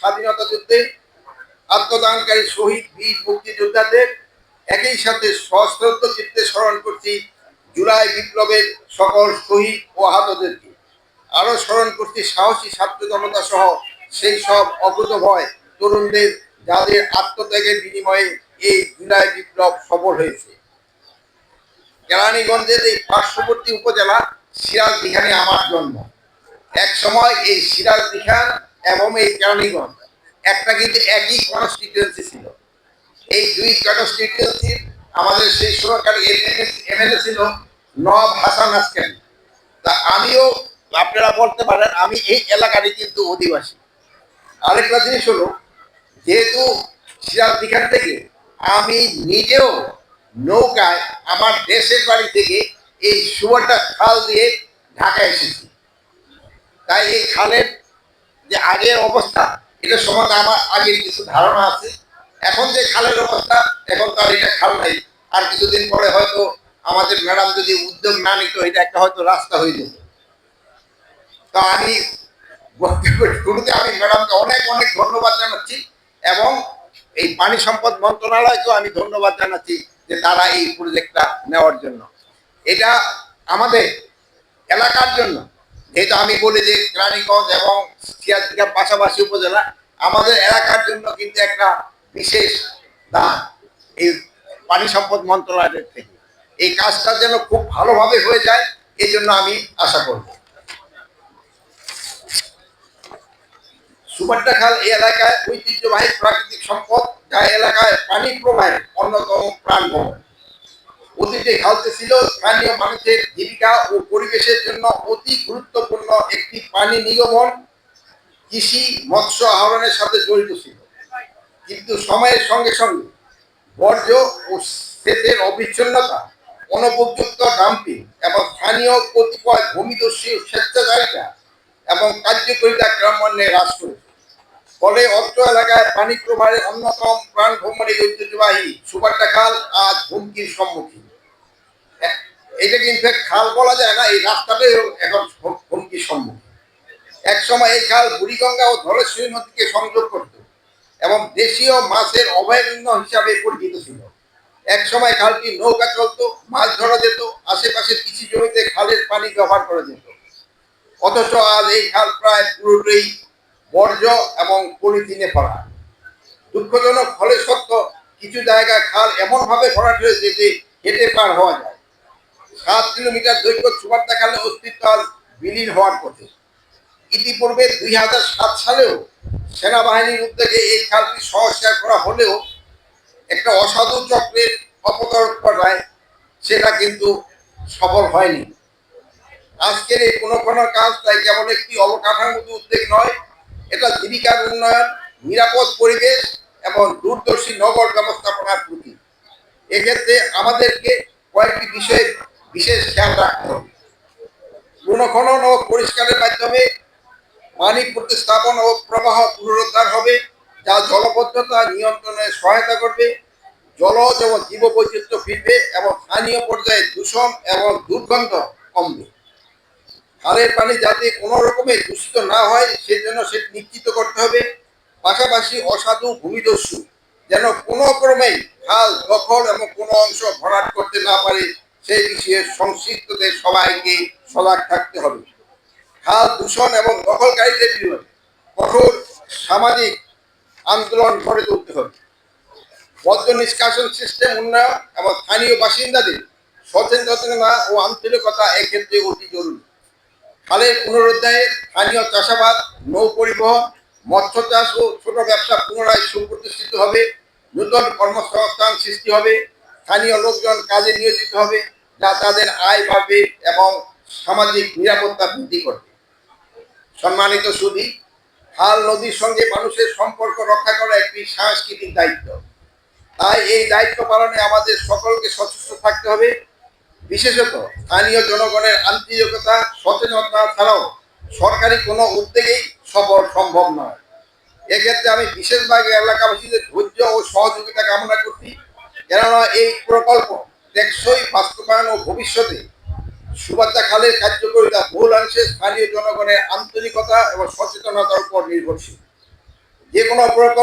স্বাধীনতা যুদ্ধে আত্মদানকারী শহীদ, বীর মুক্তিযোদ্ধাদের একই সাথে সশ্রদ্ধ চিত্তে স্মরণ করছি জুলাই বিপ্লবের সকল শহীদ ও আহতদেরকে। আরও স্মরণ করছি সাহসী ছাত্র জনতা সহ সেই সব অকুত ভয় তরুণদের যাদের আত্মত্যাগের বিনিময়ে এই জুলাই বিপ্লব সফল হয়েছে। কেরানীগঞ্জের এই পার্শ্ববর্তী উপজেলা সিরাজ দিঘানে আমার জন্ম। এক সময় এই সিরাজ দিঘান এবং এই কারণেই কেরানীগঞ্জ একটা কিন্তু একই কনস্টিটিউয়েন্সি ছিল। এই দুই কনস্টিটিউয়েন্সির আমাদের সেই সরকারি এমএলএ ছিল নব হাসান আসকানি তা আমিও, আপনারা বলতে পারেন, আমি এই এলাকারই কিন্তু অধিবাসী। আরেকটা জিনিস হলো, যেহেতু সিরাজ দিঘান থেকে আমি নিজেও নৌকায় আমার দেশের বাড়ি থেকে এই সুবর্ণা খাল দিয়ে ঢাকা এসেছি। তাই এই খালের যে আগের অবস্থা, এটা সম্বন্ধে আমার আগের কিছু ধারণা আছে। এখন যে খালের অবস্থা, এখন তো আর এটা খাল নাই। আর কিছুদিন পরে হয়তো আমাদের ম্যাডাম যদি উদ্যোগ না নিত, এটা একটা হয়তো রাস্তা হয়ে যেত। তো আমি শুরুতে আমি ম্যাডামকে অনেক অনেক ধন্যবাদ জানাচ্ছি এবং এই পানি সম্পদ মন্ত্রণালয়কেও আমি ধন্যবাদ জানাচ্ছি যে তারা এই প্রজেক্টটা নেওয়ার জন্য। এটা আমাদের এলাকার জন্য যেহেতু আমি বলি যে কেরানীগঞ্জ এবং সিয়াজদিঘার পাশাপাশি উপজেলা, আমাদের এলাকার জন্য কিন্তু একটা বিশেষ দান এই পানি সম্পদ মন্ত্রণালয়ের থেকে। এই কাজটা যেন খুব ভালোভাবে হয়ে যায়, এই জন্য আমি আশা করব। সুবাড্ডা খাল এই এলাকায় ঐতিহ্যবাহী প্রাকৃতিক সম্পদ, যা এলাকায় পানি প্রবাহের অন্যতম প্রাণ অতীতে খালতে ছিল স্থানীয় মানুষের জীবিকা ও পরিবেশের জন্য অতি গুরুত্বপূর্ণ একটি পানি নিগমন, কৃষি, মৎস্য আহরণের সাথে জড়িত ছিল। কিন্তু সময়ের সঙ্গে সঙ্গে বর্জ্য ও সেচের অবিচ্ছিন্নতা, অনুপযুক্ত ডাম্পিং এবং স্থানীয় কতিপয় ভূমিদস্যী স্বেচ্ছাচারিতা এবং কার্যকরিতা ক্রমান্বয়ে হ্রাস করেছে। ফলে অত্র এলাকায় পানি প্রবাহের অন্যতম প্রাণ ভ্রমণের ঐতিহ্যবাহী সুবারটা খাল আজ হুমকির সম্মুখীন। এটাকে ইনফ্যাক্ট খাল বলা যায় না? এই রাস্তাটাই এখন হুম- হুমকির সম্মুখীন এক সময় এই খাল বুড়িগঙ্গা ও ধলেশ্বরী নদীকে সংযোগ করত এবং দেশীয় মাছের অভয়ারণ্য হিসাবে পরিচিত ছিল। এক সময় খালটি নৌকা চলতো, মাছ ধরা যেত আশেপাশের কৃষি জমিতে খালের পানি ব্যবহার করা যেত। অথচ আজ এই খাল প্রায় পুরোটাই বর্জ্য এবং পলিথিনে ভরা। দুঃখজনক, ফলে সত্য, কিছু জায়গায় খাল এমন ভাবে ভরাট হয়েছে যে হেঁটে পার হওয়া যায়। সাত কিলোমিটার দৈর্ঘ্য সুবার্তা খালে অস্তিত্ব আজ বিলীন হওয়ার পথে। ইতিপূর্বে দুই হাজার সাত সালেও সেনাবাহিনীর উদ্যোগে এই খালটি সংস্কার করা হলেও একটা অসাধু চক্রের অপতর্কতায় সেটা কিন্তু সফল হয়নি। আজকের এই কোনো কোনো কাজ তাই কেবল একটি অবকাঠামোগত উদ্যোগ নয়, এটা জীবিকার উন্নয়ন, নিরাপদ পরিবেশ এবং দূরদর্শী নগর ব্যবস্থাপনার প্রতি এক্ষেত্রে আমাদেরকে কয়েকটি বিষয়ে বিশেষ খেয়াল রাখতে হবে। পুনঃখনন ও পরিষ্কারের মাধ্যমে পানি প্রতিস্থাপন ও প্রবাহ পুনরুদ্ধার হবে, যা জলবদ্ধতা নিয়ন্ত্রণে সহায়তা করবে, জলজ এবং জীববৈচিত্র্য ফিরবে এবং স্থানীয় পর্যায়ে দূষণ এবং দুর্গন্ধ কমবে। খালের পানি যাতে কোনো রকমে দূষিত না হয়, সেজন্য সেটি নিশ্চিত করতে হবে। পাশাপাশি অসাধু ভূমিদস্যু, যেন কোনো ক্রমেই খাল দখল এবং কোনো অংশ ভরাট করতে না পারে সেই বিষয়ে সংশ্লিষ্টদের সবাইকে সজাগ থাকতে হবে। খাল দূষণ এবং দখলকারীদের বিরুদ্ধে কঠোর সামাজিক আন্দোলন গড়ে তুলতে হবে। বদ্ধ নিষ্কাশন সিস্টেম উন্নয়ন এবং স্থানীয় বাসিন্দাদের সচেতনতা ও আন্তরিকতা এক্ষেত্রে অতি জরুরি। খালের পুনরুদ্ধারে স্থানীয় চাষাবাদ, নৌ পরিবহন, মৎস্য চাষ ও ছোট ব্যবসা পুনরায় সুপ্রতিষ্ঠিত হবে। নূতন কর্মসংস্থান সৃষ্টি হবে। স্থানীয় লোকজন কাজে নিয়োজিত হবে যা তাদের আয় বাড়বে এবং সামাজিক নিরাপত্তা বৃদ্ধি করবে। সম্মানিত সুধী খাল নদীর সঙ্গে মানুষের সম্পর্ক রক্ষা করা একটি সাংস্কৃতিক দায়িত্ব। তাই এই দায়িত্ব পালনে আমাদের সকলকে সচেষ্ট থাকতে হবে। বিশেষত স্থানীয় জনগণের আন্তরিকতা, সচেতনতা ছাড়াও সরকারি কোনো উদ্যোগেই সফল সম্ভব নয়। এক্ষেত্রে আমি বিশেষভাবে এলাকাবাসীদের ধৈর্য ও সহযোগিতা কামনা করছি। কেননা এই প্রকল্প টেকসই বাস্তবায়ন ও ভবিষ্যতে সুবাদ্দা খালের কার্যকরিতা বহুলাংশে স্থানীয় জনগণের আন্তরিকতা এবং সচেতনতার উপর নির্ভরশীল। যে কোনো প্রকল্প